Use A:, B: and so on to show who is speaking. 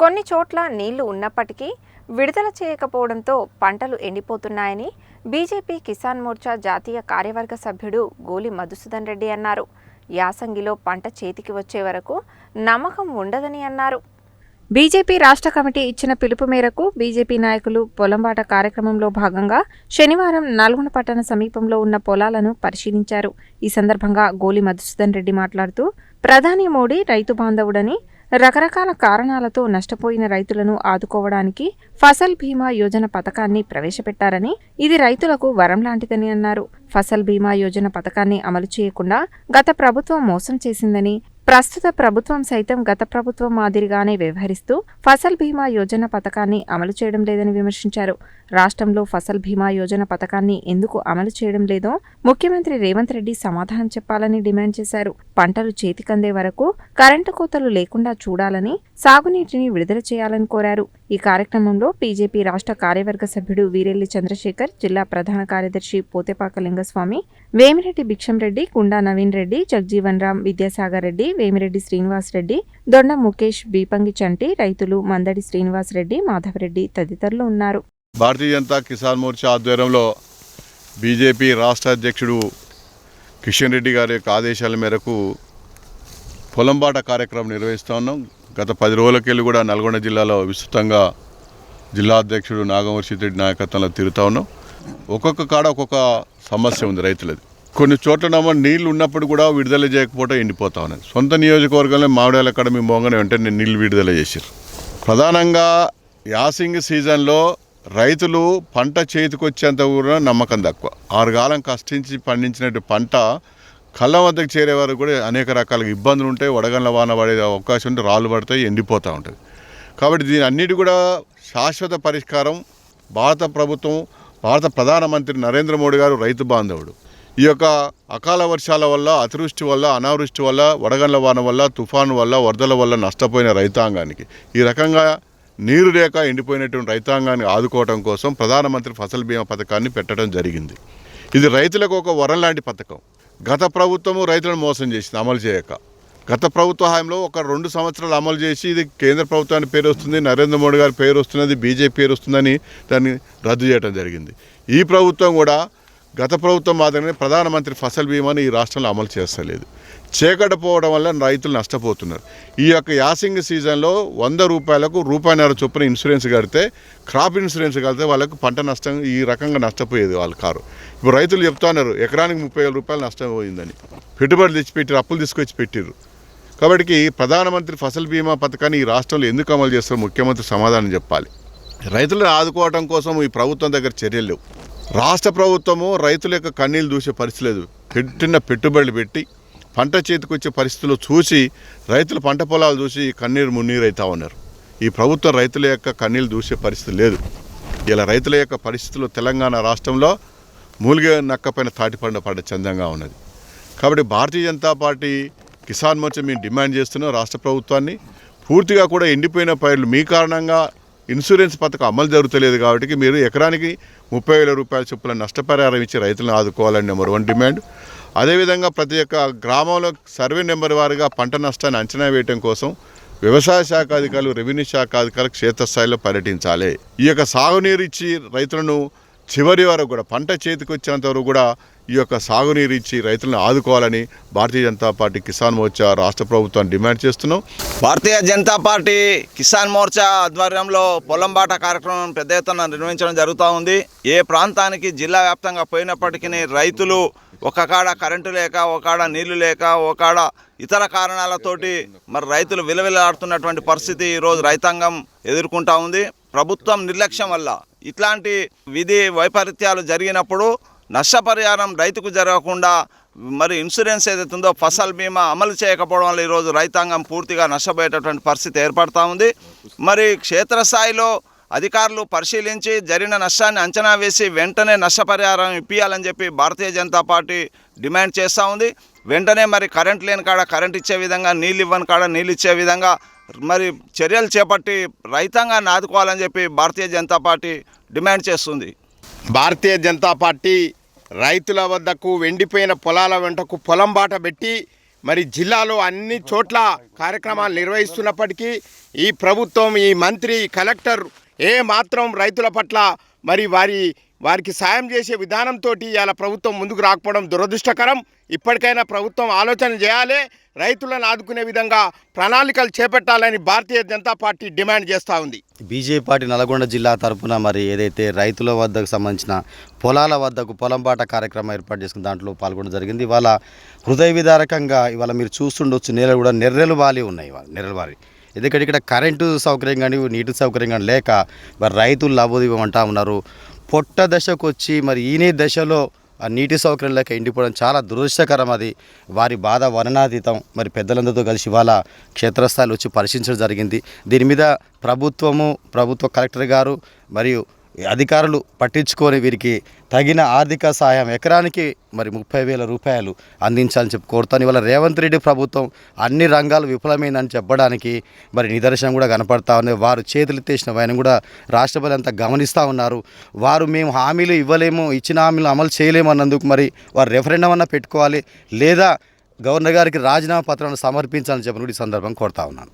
A: కొన్ని చోట్ల నీళ్ళు ఉన్నప్పటికీ విడుదల చేయకపోవడంతో పంటలు ఎండిపోతున్నాయని బీజేపీ కిసాన్ మోర్చా జాతీయ కార్యవర్గ సభ్యుడు గోలి మధుసూదన్ రెడ్డి అన్నారు. యాసంగిలో పంట చేతికి వచ్చే వరకు నమ్మకం ఉండదని అన్నారు. బీజేపీ రాష్ట్ర కమిటీ ఇచ్చిన పిలుపు మేరకు బీజేపీ నాయకులు పొలంబాట కార్యక్రమంలో భాగంగా శనివారం నల్గొండ పట్టణ సమీపంలో ఉన్న పొలాలను పరిశీలించారు. ఈ సందర్భంగా గోలి మధుసూదన్ రెడ్డి మాట్లాడుతూ ప్రధాని మోడీ రైతు బాంధవుడని రకరకాల కారణాలతో నష్టపోయిన రైతులను ఆదుకోవడానికి ఫసల్ బీమా యోజన పథకాన్ని ప్రవేశపెట్టారని ఇది రైతులకు వరం లాంటిదని అన్నారు. ఫసల్ బీమా యోజన పథకాన్ని అమలు చేయకుండా గత ప్రభుత్వం మోసం చేసిందని ప్రస్తుత ప్రభుత్వం సైతం గత ప్రభుత్వం మాదిరిగానే వ్యవహరిస్తూ ఫసల్ బీమా యోజన పథకాన్ని అమలు చేయడం లేదని విమర్శించారు. రాష్ట్రంలో ఫసల్ బీమా యోజన పథకాన్ని ఎందుకు అమలు చేయడం లేదో ముఖ్యమంత్రి రేవంత్ రెడ్డి సమాధానం చెప్పాలని డిమాండ్ చేశారు. పంటలు చేతికందే వరకు కరెంటు కోతలు లేకుండా చూడాలని సాగునీటిని విడుదల చేయాలని కోరారు. ఈ కార్యక్రమంలో బీజేపీ రాష్ట్ర కార్యవర్గ సభ్యుడు వీరెల్లి చంద్రశేఖర్ జిల్లా ప్రధాన కార్యదర్శి పోతేపాక లింగస్వామి వేమిరెడ్డి భిక్షంరెడ్డి కుండా నవీన్ రెడ్డి జగ్జీవన్ రామ్ విద్యాసాగర్ రెడ్డి వేమిరెడ్డి శ్రీనివాస్ రెడ్డి దొండ ముఖేష్ బీపంగి చంటి రైతులు మందడి శ్రీనివాస్ రెడ్డి మాధవరెడ్డి తదితరులు ఉన్నారు.
B: భారతీయ జనతా కిసాన్ మోర్చా ఆధ్వర్యంలో బీజేపీ రాష్ట్ర అధ్యక్షుడు కిషన్ రెడ్డి గారి యొక్క ఆదేశాల మేరకు పొలంబాట కార్యక్రమం నిర్వహిస్తూ ఉన్నాం. గత పది రోజులకెళ్ళి కూడా నల్గొండ జిల్లాలో విస్తృతంగా జిల్లా అధ్యక్షుడు నాగమర్షి రెడ్డి నాయకత్వంలో తిరుగుతూ ఉన్నాం. ఒక్కొక్క కాడ ఒక్కొక్క సమస్య ఉంది రైతులది. కొన్ని చోట్ల నీళ్ళు ఉన్నప్పుడు కూడా విడుదల చేయకపోవడం ఎండిపోతా ఉన్నది. సొంత నియోజకవర్గంలో మామిడాల కాడ మోగానే మోగన వెంటనే నీళ్ళు విడుదల చేశారు ప్రధానంగా యాసింగ్ సీజన్లో రైతులు పంట చేతికొచ్చేంత కూడా నమ్మకం తక్కువ. ఆరుగాలం కష్టించి పండించినట్టు పంట కళ్ళ వద్దకు చేరే వరకు కూడా అనేక రకాల ఇబ్బందులు ఉంటాయి వడగండ్ల వాన పడే అవకాశం ఉంటే రాళ్ళు పడతాయి ఎండిపోతూ ఉంటుంది కాబట్టి దీని అన్నిటి కూడా శాశ్వత పరిష్కారం భారత ప్రభుత్వం భారత ప్రధానమంత్రి నరేంద్ర మోడీ గారు రైతు బాంధవుడు. ఈ యొక్క అకాల వర్షాల వల్ల అతివృష్టి వల్ల అనావృష్టి వల్ల వడగండ్ల వాన వల్ల తుఫాను వల్ల వరదల వల్ల నష్టపోయిన రైతాంగానికి ఈ రకంగా నీరు లేక ఎండిపోయినటువంటి రైతాంగాన్ని ఆదుకోవడం కోసం ప్రధానమంత్రి ఫసల్ బీమా పథకాన్ని పెట్టడం జరిగింది. ఇది రైతులకు ఒక వరం లాంటి పథకం. గత ప్రభుత్వము రైతులను మోసం చేసింది అమలు చేయక. గత ప్రభుత్వ హయాంలో ఒక రెండు సంవత్సరాలు అమలు చేసి ఇది కేంద్ర ప్రభుత్వానికి పేరు వస్తుంది నరేంద్ర మోడీ గారి పేరు వస్తున్నది బీజేపీ పేరు వస్తుందని దాన్ని రద్దు చేయడం జరిగింది. ఈ ప్రభుత్వం కూడా గత ప్రభుత్వం మాదిరిగానే ప్రధానమంత్రి ఫసల్ బీమాని ఈ రాష్ట్రంలో అమలు చేస్తలేదు. చేకడపోవడం వల్ల రైతులు నష్టపోతున్నారు. ఈ యొక్క యాసింగ్ సీజన్లో వంద రూపాయలకు రూపాయిన్నర చొప్పున ఇన్సూరెన్స్ కడితే క్రాప్ ఇన్సూరెన్స్ కడితే వాళ్ళకు పంట నష్టం ఈ రకంగా నష్టపోయేది వాళ్ళ కారు. ఇప్పుడు రైతులు చెప్తున్నారు ఎకరానికి ముప్పై వేల రూపాయలు నష్టం పోయిందని పెట్టుబడులు తెచ్చిపెట్టారు అప్పులు తీసుకొచ్చి పెట్టారు కాబట్టి ప్రధానమంత్రి ఫసల్ బీమా పథకాన్ని ఈ రాష్ట్రంలో ఎందుకు అమలు చేస్తారో ముఖ్యమంత్రి సమాధానం చెప్పాలి. రైతులను ఆదుకోవడం కోసం ఈ ప్రభుత్వం దగ్గర చర్యలు లేవు. రాష్ట్ర ప్రభుత్వము రైతుల యొక్క కన్నీళ్ళు దూసే పరిస్థితి లేదు. పెట్టిన పెట్టుబడులు పెట్టి పంట చేతికొచ్చే పరిస్థితులు చూసి రైతుల పంట పొలాలు చూసి కన్నీరు మున్నీరు అవుతా ఉన్నారు. ఈ ప్రభుత్వం రైతుల యొక్క కన్నీళ్ళు దూసే పరిస్థితి లేదు. ఇలా రైతుల యొక్క పరిస్థితులు తెలంగాణ రాష్ట్రంలో మూలిగే నక్కపైన తాటిపండ పడ్డ చందంగా ఉన్నది. కాబట్టి భారతీయ జనతా పార్టీ కిసాన్ మోర్చా మేము డిమాండ్ చేస్తున్నాం రాష్ట్ర ప్రభుత్వాన్ని. పూర్తిగా కూడా ఎండిపోయిన పైర్లు మీ కారణంగా ఇన్సూరెన్స్ పథకం అమలు జరుగుతలేదు కాబట్టి మీరు ఎకరానికి ముప్పై వేల రూపాయల చొప్పున నష్టపరిహారం ఇచ్చి రైతులను ఆదుకోవాలని నెంబర్ వన్ డిమాండ్. అదేవిధంగా ప్రతి ఒక్క గ్రామంలో సర్వే నెంబర్ వారిగా పంట నష్టాన్ని అంచనా వేయటం కోసం వ్యవసాయ శాఖ అధికారులు రెవెన్యూ శాఖ అధికారులు క్షేత్రస్థాయిలో పర్యటించాలి. ఈ యొక్క సాగునీరు ఇచ్చి రైతులను చివరి వరకు కూడా పంట చేతికి వచ్చేంత వరకు కూడా ఈ యొక్క సాగునీరు ఇచ్చి రైతులను ఆదుకోవాలని భారతీయ జనతా పార్టీ కిసాన్ మోర్చా రాష్ట్ర ప్రభుత్వాన్ని డిమాండ్ చేస్తున్నాం.
C: భారతీయ జనతా పార్టీ కిసాన్ మోర్చా ఆధ్వర్యంలో పొలంబాట కార్యక్రమం పెద్ద ఎత్తున నిర్వహించడం జరుగుతూ ఉంది. ఏ ప్రాంతానికి జిల్లా వ్యాప్తంగా పోయినప్పటికీ రైతులు ఒక కాడ కరెంటు లేక ఒక కాడ నీళ్ళు లేక ఒక కాడ ఇతర కారణాలతోటి మరి రైతులు విలవిలాడుతున్నటువంటి పరిస్థితి ఈరోజు రైతాంగం ఎదుర్కొంటా ఉంది. ప్రభుత్వం నిర్లక్ష్యం వల్ల ఇట్లాంటి విధి వైపరీత్యాలు జరిగినప్పుడు నష్టపరిహారం రైతుకు జరగకుండా మరి ఇన్సూరెన్స్ ఏదైతే ఉందో ఫసల్ బీమా అమలు చేయకపోవడం వల్ల ఈరోజు రైతాంగం పూర్తిగా నష్టపోయేటటువంటి పరిస్థితి ఏర్పడతా ఉంది. మరి క్షేత్రస్థాయిలో అధికారులు పరిశీలించి జరిగిన నష్టాన్ని అంచనా వేసి వెంటనే నష్టపరిహారం ఇప్పించాలని చెప్పి భారతీయ జనతా పార్టీ డిమాండ్ చేస్తూ ఉంది. వెంటనే మరి కరెంట్ లేని కాడ కరెంట్ ఇచ్చే విధంగా నీళ్ళు ఇవ్వని కాడ నీళ్ళు ఇచ్చే విధంగా మరి చర్యలు చేపట్టి రైతాంగాన్ని ఆదుకోవాలని చెప్పి భారతీయ జనతా పార్టీ డిమాండ్ చేస్తుంది.
D: భారతీయ జనతా పార్టీ రైతుల వద్దకు వెండిపోయిన పొలాల వెంటకు పొలం బాట పెట్టి మరి జిల్లాలో అన్ని చోట్ల కార్యక్రమాలు నిర్వహిస్తున్నప్పటికీ ఈ ప్రభుత్వం ఈ మంత్రి కలెక్టర్ ఏ మాత్రం రైతుల పట్ల మరి వారి వారికి సాయం చేసే విధానంతో ఇవాళ ప్రభుత్వం ముందుకు రాకపోవడం దురదృష్టకరం. ఇప్పటికైనా ప్రభుత్వం ఆలోచన చేయాలి. రైతులను ఆదుకునే విధంగా ప్రణాళికలు చేపట్టాలని భారతీయ జనతా పార్టీ డిమాండ్ చేస్తూ ఉంది.
E: బీజేపీ పార్టీ నల్గొండ జిల్లా తరఫున మరి ఏదైతే రైతుల వద్దకు సంబంధించిన పొలాల వద్దకు పొలం బాట కార్యక్రమం ఏర్పాటు చేసుకుని దాంట్లో పాల్గొనడం జరిగింది. ఇవాళ హృదయ విదారకంగా ఇవాళ మీరు చూస్తుండొచ్చు నేలలు కూడా నెర్రెలు వాలి ఉన్నాయి ఇవాళ నెర్రెలు వాలి ఎందుకంటే ఇక్కడ కరెంటు సౌకర్యం కానీ నీటి సౌకర్యం కానీ లేక మరి రైతులు లాభోదివ్వమంటా ఉన్నారు. పొట్ట దశకు వచ్చి మరి ఈనే దశలో ఆ నీటి సౌకర్యం లేక ఎండిపోవడం చాలా దురదృష్టకరం అది. వారి బాధ వర్ణాతీతం మరి పెద్దలందరితో కలిసి ఇవాళ క్షేత్రస్థాయిలో వచ్చి పరిశీలించడం జరిగింది. దీని మీద ప్రభుత్వము ప్రభుత్వ కలెక్టర్ గారు మరియు అధికారులు పట్టించుకొని వీరికి తగిన ఆర్థిక సాయం ఎకరానికి మరి ముప్పై వేల రూపాయలు అందించాలని చెప్పి కోరుతాను. ఇవాళ రేవంత్ రెడ్డి ప్రభుత్వం అన్ని రంగాలు విఫలమైందని చెప్పడానికి మరి నిదర్శనం కూడా కనపడతా ఉంది. వారు చేతులు తెచ్చిన ఆయన కూడా రాష్ట్రపతి అంతా గమనిస్తూ ఉన్నారు. వారు మేము హామీలు ఇవ్వలేము ఇచ్చిన హామీలు అమలు చేయలేము అన్నందుకు మరి వారు రెఫరెండం అన్న పెట్టుకోవాలి లేదా గవర్నర్ గారికి రాజీనామా పత్రాన్ని సమర్పించాలని చెప్పి కూడా ఈ సందర్భం కోరుతా ఉన్నాను.